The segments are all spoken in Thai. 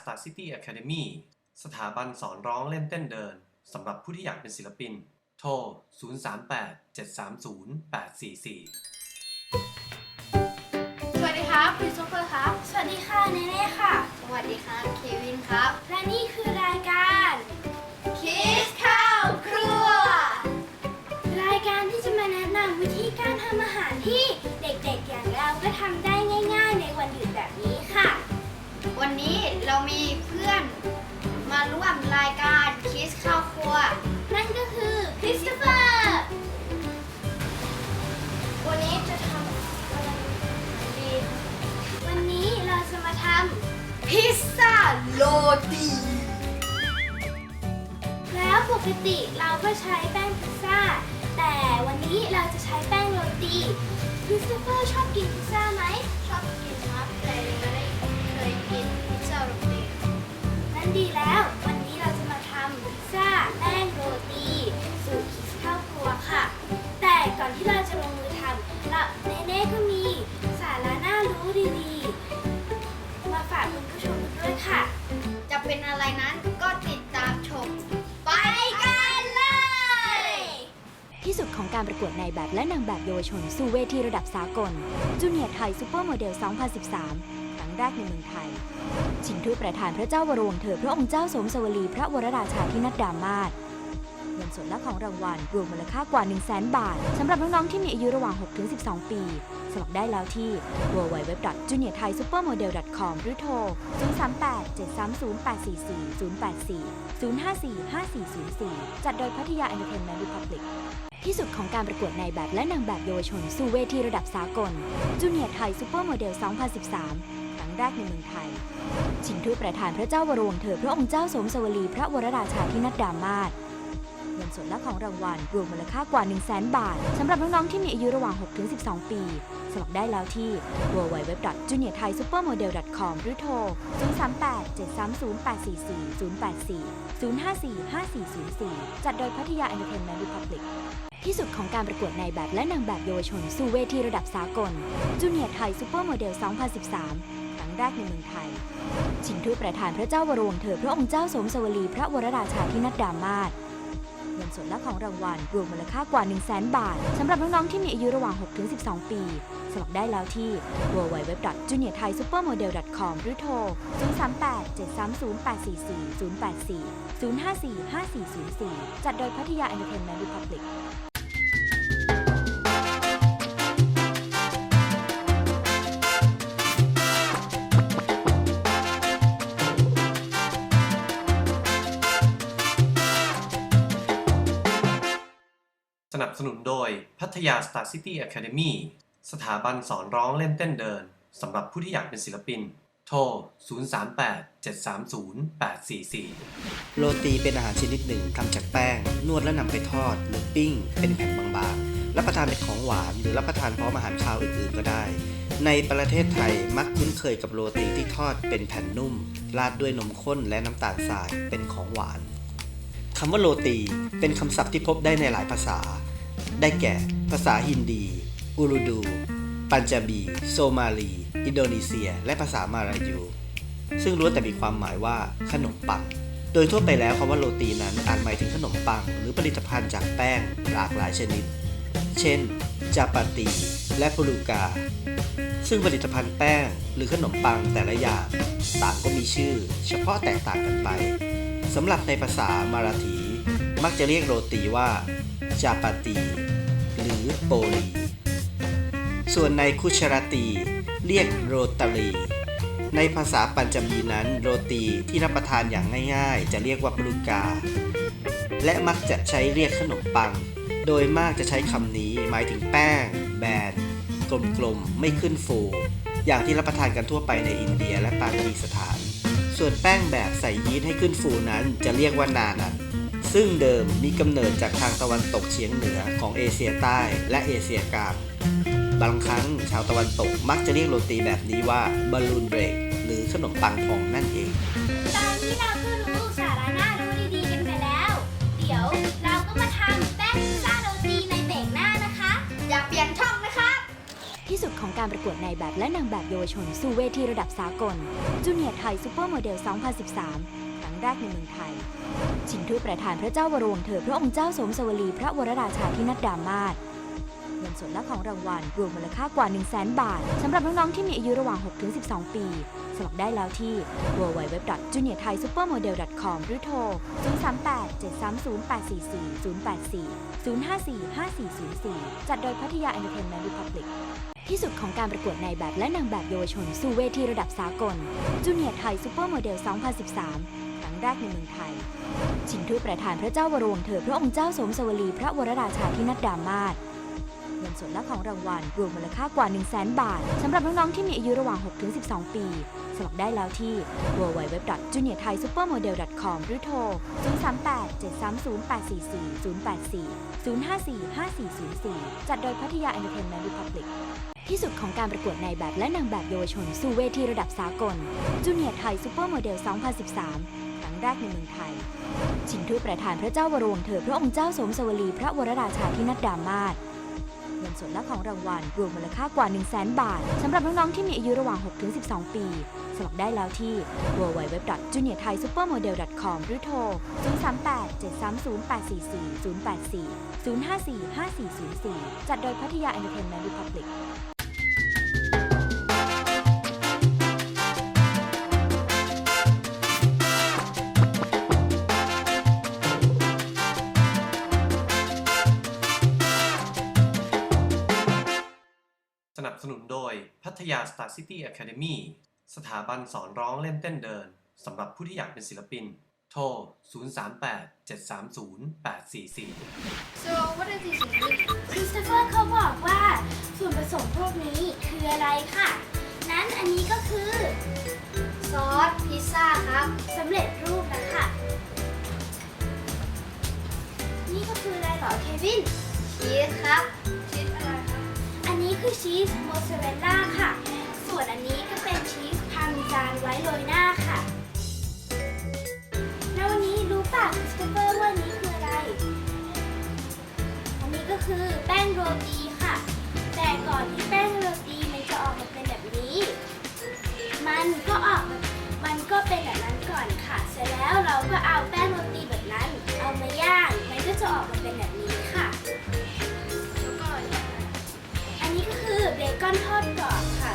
Star City Academy สถาบันสอนร้องเล่นเต้นเดินสำหรับผู้ที่อยากเป็นศิลปิน โทร 038 730 844 สวัสดีครับคริสโตเฟอร์ครับ สวัสดีค่ะเนเน่ค่ะ สวัสดีครับเควินครับ และนี่คือรายการคิสข้าวครัว รายการที่จะมาแนะนำวิธีการทำอาหารที่เด็กๆอย่างเราก็ทำได้ง่าย วันนี้เรามีเพื่อนมาร่วมรายการคิสข้าวครัว นั่นก็คือคริสโตเฟอร์วันนี้จะทำอะไรดีวันนี้เราจะมาทำพิซซ่าโรตีแล้วปกติเราก็ใช้แป้งพิซซ่า แต่วันนี้เราจะใช้แป้งโรตีคริสโตเฟอร์ชอบกินพิซซ่าไหมชอบกิน โรตีนั่นดีแล้ว วันนี้เราจะมาทำพิซซ่าแป้งโรตีสูตรคิสข้าวครัวค่ะ แต่ก่อนที่เราจะลงมือทำเราเนเน่ก็มีสาระน่ารู้ดีๆ มาฝากคุณผู้ชมด้วยค่ะ จะเป็นอะไรนั้นก็ติดตามชม ไปกันเลย ที่สุดของการประกวดในายแบบและนางแบบเยาวชน สู่เวทีระดับสากลจูเนียร์ไทยซูเปอร์โมเดล 2013 แรกในเมืองไทย ชิงถ้วยประธานพระเจ้าวรวงเธอพระองค์เจ้าสมสวลีพระวรราชาธินัดดามาศเงินสดและของรางวัลรวมมูลค่ากว่า 1 0 0 0 0แบาทสำหรับน้องๆที่มีอายุระหว่าง 6-12 ปี สมัครได้แล้วที่ www.juniorthaisupermodel.com หรือโทร 038 730 844 084 054 5404 จัดโดยพัทยา Entertainment Republic ที่สุดของการประกวดในายแบบและนางแบบเยาวชน สู่เวทีระดับสากลจูเนียร์ไทยซูเปอร์โมเดล2013 แรกในเมืองไทย ชิงถ้วยประธานพระเจ้าวรวงเธอพระองค์เจ้าสมสวลีพระวรราชาธินัดดามาศเงินสดและของรางวัลรวมมูลค่ากว่า 1 0 0 0 0แบาทสำหรับน้องๆที่มีอายุระหว่าง 6-12 ปี สมัครได้แล้วที่ www.juniorthaisupermodel.com หรือโทร 038 730 844 084 054 5404 จัดโดยพัทยา Entertainment Republic ที่สุดของการประกวดในายแบบและนางแบบเยาวชน สู่เวทีระดับสากลจูเนียร์ไทยซูเปอร์โมเดล2013 แรกในเมืองไทย ชิงถ้วยประธานพระเจ้าวรวงเธอพระองค์เจ้าสมสวลีพระวรราชาธินัดดามาศเงินสดและของรางวัลรวมมูลค่ากว่า 1 0 0 0 0แบาทสำหรับน้องๆที่มีอายุระหว่าง 6-12 ปี สมัครได้แล้วที่ www.juniorthaisupermodel.com หรือโทร 038 730 844 084 054 5404 จัดโดยพัทยา Entertainment Republic สนับสนุนโดยพัทยา Star City Academy สถาบันสอนร้องเล่นเต้นเดิน สำหรับผู้ที่อยากเป็นศิลปิน โทร 038 730 844 โรตีเป็นอาหารชนิดหนึ่งทำจากแป้ง นวดแล้วนำไปทอด หรือปิ้ง เป็นแผ่นบางๆ รับประทานเป็นของหวาน หรือรับประทานพร้อมอาหารคาวอื่นๆก็ได้ ในประเทศไทยมักคุ้นเคยกับโรตีที่ทอดเป็นแผ่นนุ่ม ราดด้วยนมข้นและน้ำตาลทรายเป็นของหวาน คำว่าโรตีเป็นคำศัพท์ที่พบได้ในหลายภาษา ได้แก่ ภาษาฮินดี อูรุดู ปัญจาบี โซมาลี อินโดนีเซีย และภาษามาลายู ซึ่งล้วนแต่มีความหมายว่าขนมปัง โดยทั่วไปแล้วคำว่าโรตีนั้นอาจหมายถึงขนมปัง หรือผลิตภัณฑ์จากแป้งหลากหลายชนิด เช่น จาปาตี และปูรูกา ซึ่งผลิตภัณฑ์แป้งหรือขนมปังแต่ละอย่างต่างก็มีชื่อ เฉพาะแตกต่างกันไป สำหรับในภาษามาราถี มักจะเรียกโรตีว่าจาปาตีหรือโปลีส่วนในคุชราตี เรียกโรตารี ในภาษาปัญจมีนั้นโรตีที่รับประทานอย่างง่ายๆ จะเรียกว่าปรุกา และมักจะใช้เรียกขนมปัง โดยมากจะใช้คำนี้หมายถึงแป้ง แบนกลมๆ ไม่ขึ้นฟู อย่างที่รับประทานกันทั่วไปในอินเดียและปากีสถาน ส่วนแป้งแบบใส่ยีสต์ให้ขึ้นฟูนั้นจะเรียกว่านานันซึ่งเดิมมีกำเนิดจากทางตะวันตกเฉียงเหนือของเอเชียใต้และเอเชียกลางบางครั้งชาวตะวันตกมักจะเรียกโรตีแบบนี้ว่าบอลลูนเบรกหรือขนมปังพองนั่นเอง ของการประกวดในายแบบและนางแบบเยาวชน สู่เวทีระดับสากลจูเนียร์ไทยซูเปอร์โมเดล 2013 ครั้งแรกในเมืองไทย ชิงถ้วยประธานพระเจ้าวรวงเธอพระองค์เจ้าสมสวลีพระวรราชาธินัดดามาศเงินสดและของรางวัลรวมมูลค่ากว่า 1 0 0 0 0แบาทสำหรับน้องๆที่มีอายุระหว่าง 6-12 ปี สมัครได้แล้วที่ www.juniorthaisupermodel.com หรือโทร 038 730 844 084 5404 จัดโดยพัทยา Entertainment Republic ที่สุดของการประกวดในายแบบและนางแบบเยาวชน สู่เวทีระดับสากลจูเนียร์ไทยซูเปอร์โมเดล 2013 ครั้งแรกในเมืองไทย ชิงถ้วยประธานพระเจ้าวรวงเธอพระองค์เจ้าสมสวลีพระวรราชาธินัดดามาศเงินสดและของรางวัลรวมมูลค่ากว่า 1 0 0 0 0แบาทสำหรับน้องๆที่มีอายุระหว่าง 6-12 ปี สมัครได้แล้วที่ www.juniorthaisuppermodel.com หรือโทร 038 730 844 084 054 5404 จัดโดยพัทยา Entertainment Republic ที่สุดของการประกวดในายแบบและนางแบบเยาวชน สู่เวทีระดับสากลจูเนียร์ไทยซูเปอร์โมเดล 2013 ครั้งแรกในเมืองไทย ชิงถ้วยประธานพระเจ้าวรวงเธอพระองค์เจ้าสมสวลีพระวรราชาธินัดดามาศเงินสดและของรางวัลรวมมูลค่ากว่า 1 0 0 0 0แบาทสำหรับน้องๆที่มีอายุระหว่าง 6-12 ปี สมัครได้แล้วที่ www.juniorthaisuppermodel.com หรือโทร 038 730 844 084 054 5404 จัดโดยพัทยา Entertainment Republic โดยพัทยา Star City Academy สถาบันสอนร้องเล่นเต้นเดินสำหรับผู้ที่อยากเป็นศิลปิน โทร 038 730 844 so what is this ingredient คริสโตเฟอร์เขาบอกว่า ส่วนผสมพวกนี้คืออะไรค่ะ นั้นอันนี้ก็คือ ซอสพิซซ่าครับสำเร็จรูปนะคะ นี่ก็คืออะไรเหรอเควินชีสครับ คือชีสโมซาเรลล่าค่ะ ส่วนอันนี้ก็เป็นชีสพาร์เมซานไว้โรยหน้าค่ะ ก้อนทอดกรอบค่ะ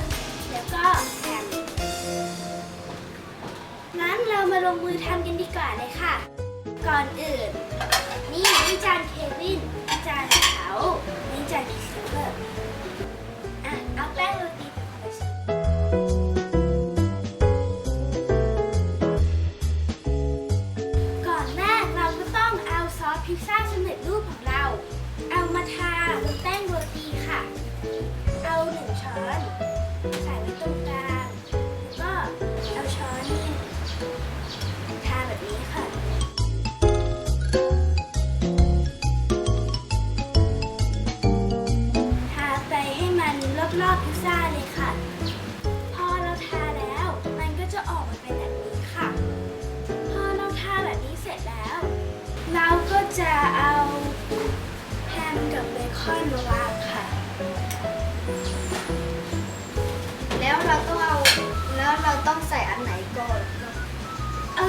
แล้วก็แฮมงั้นเรามาลงมือทำกันดีกว่าเลยค่ะ ก่อนอื่น นี่นี่จานเควินนี่จานเขานี่จานคิสเตเฟอร์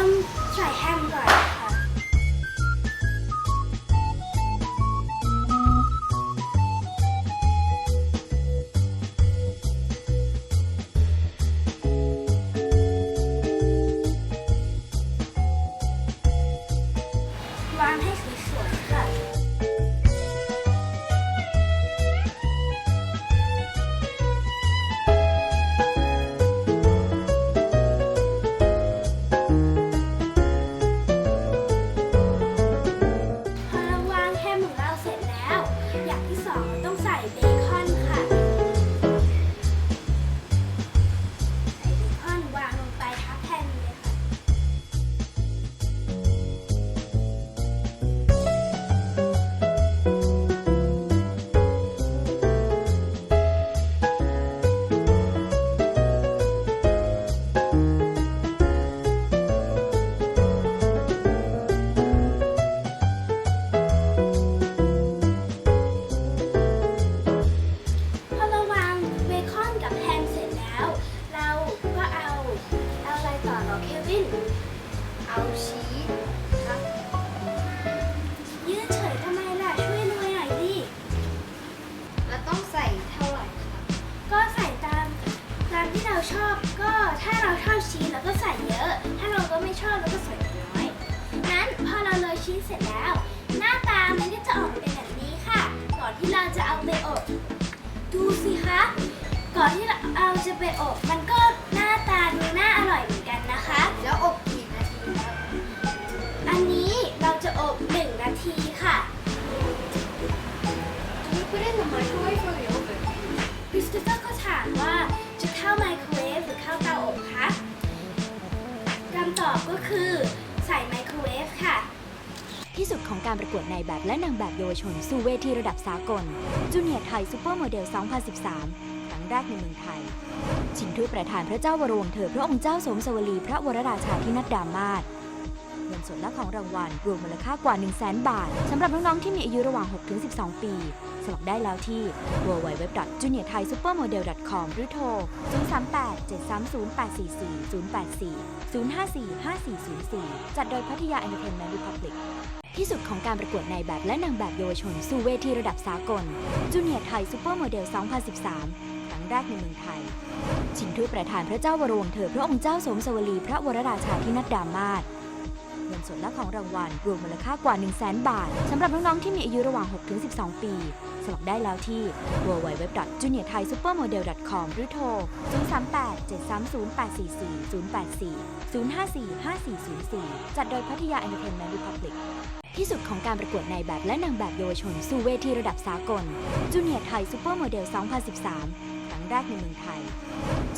เอิ่มใส่แฮมก่อน ไปอบ มันก็หน้าตาดูน่าอร่อยเหมือนกันนะคะ แล้วอบกี่นาทีครับอันนี้เราจะอบ 1 นาทีค่ะ Do you put it in the microwave or the oven คริสโตเฟอร์ก็ถามว่าจะเข้าไมโครเวฟหรือเข้าเตาอบคะคำตอบก็คือใส่ไมโครเวฟค่ะ ที่สุดของการประกวดในแบบและนางแบบเยาวชนสู่เวทีระดับสากลจูเนียร์ไทยซูเปอร์โมเดล 2013ครั้ง แรกในเมืองไทย ชิงถ้วยประธานพระเจ้าวรวงเธอพระองค์เจ้าสมสวลีพระวรราชาธินัดดามาศเงินสดและของรางวัลรวมมูลค่ากว่า 1 0 0 0 0 0บาทสำหรับน้องๆที่มีอายุระหว่าง 6-12 ปี สมัครได้แล้วที่ www.juniorthaiSupermodel.com หรือโทร 038 730 844 084 054 5404 จัดโดยพัทยา Entertainment Republic ที่สุดของการประกวดในแบบและนางแบบเยาวชนสู่เวทีระดับสากลจูเนียร์ไทยซูเปอร์โมเดล2013 แรกในเมืองไทย ชิงถ้วยประธานพระเจ้าวรวงเธอพระองค์เจ้าสมสวลีพระวรราชาธินัดดามาศเงินสดและของรางวัลรวมมูลค่ากว่า 1 0 0 0 0 0บาทสำหรับน้องๆที่มีอายุระหว่าง 6-12 ปี สมัครได้แล้วที่ www.juniorthaiSupermodel.com หรือโทร 038 730 844 084 054 5404 จัดโดยพัทยา Entertainment Republic ที่สุดของการประกวดในแบบและนางแบบเยาวชนสู่เวทีระดับสากลจูเนียร์ไทยซูเปอร์โมเดล2013 แรกในเมืองไทย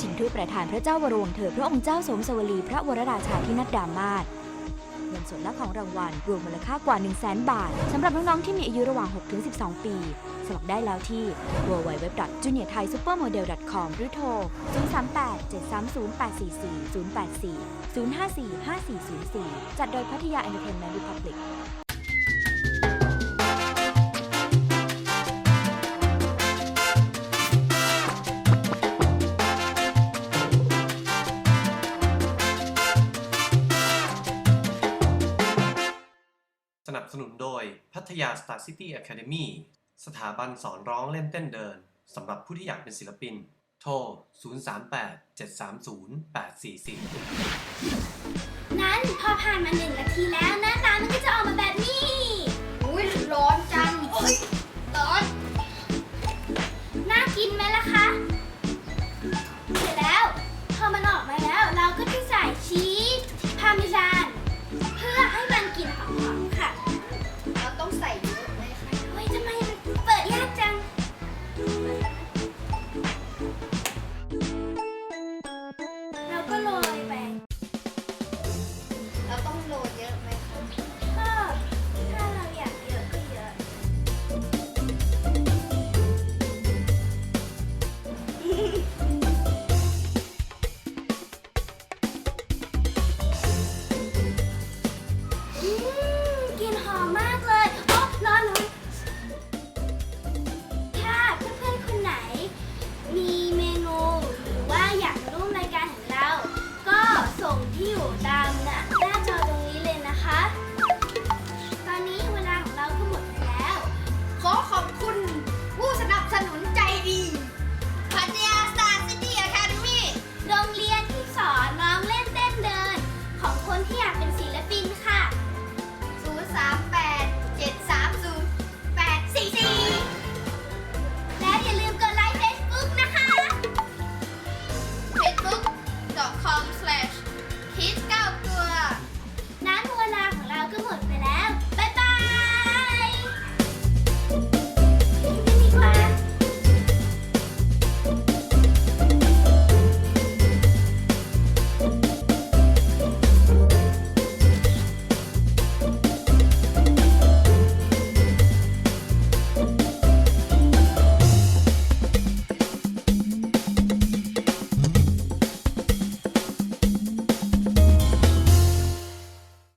ชิงถ้วยประธานพระเจ้าวรวงศ์เธอพระองค์เจ้าสมสวลีพระวรราชาธินัดดามาศเงินสดและของรางวัลรวมมูลค่ากว่า 1 0 0 0 0 0บาทสำหรับน้องๆที่มีอายุระหว่าง 6-12 ปี สมัครได้แล้วที่ www.juniorthaiSupermodel.com หรือโทร 038 730 844 084 054 5404 จัดโดยพัทยา Entertainment Republic บสนุนโดยพัทยา Star City Academy สถาบันสอนร้องเล่นเต้นเดิน สำหรับผู้ที่อยากเป็นศิลปิน โทร 038 730 844 นั้นพอผ่านมา1นาทีแล้วหน้าตามันก็จะออกมาแบบนี้ อุ้ยร้อนจังโอ้ยร้อน น่ากินไหมล่ะคะ เสร็จแล้ว พอมันออกมาแล้วเราก็จะใส่ชีสพาร์เมซาน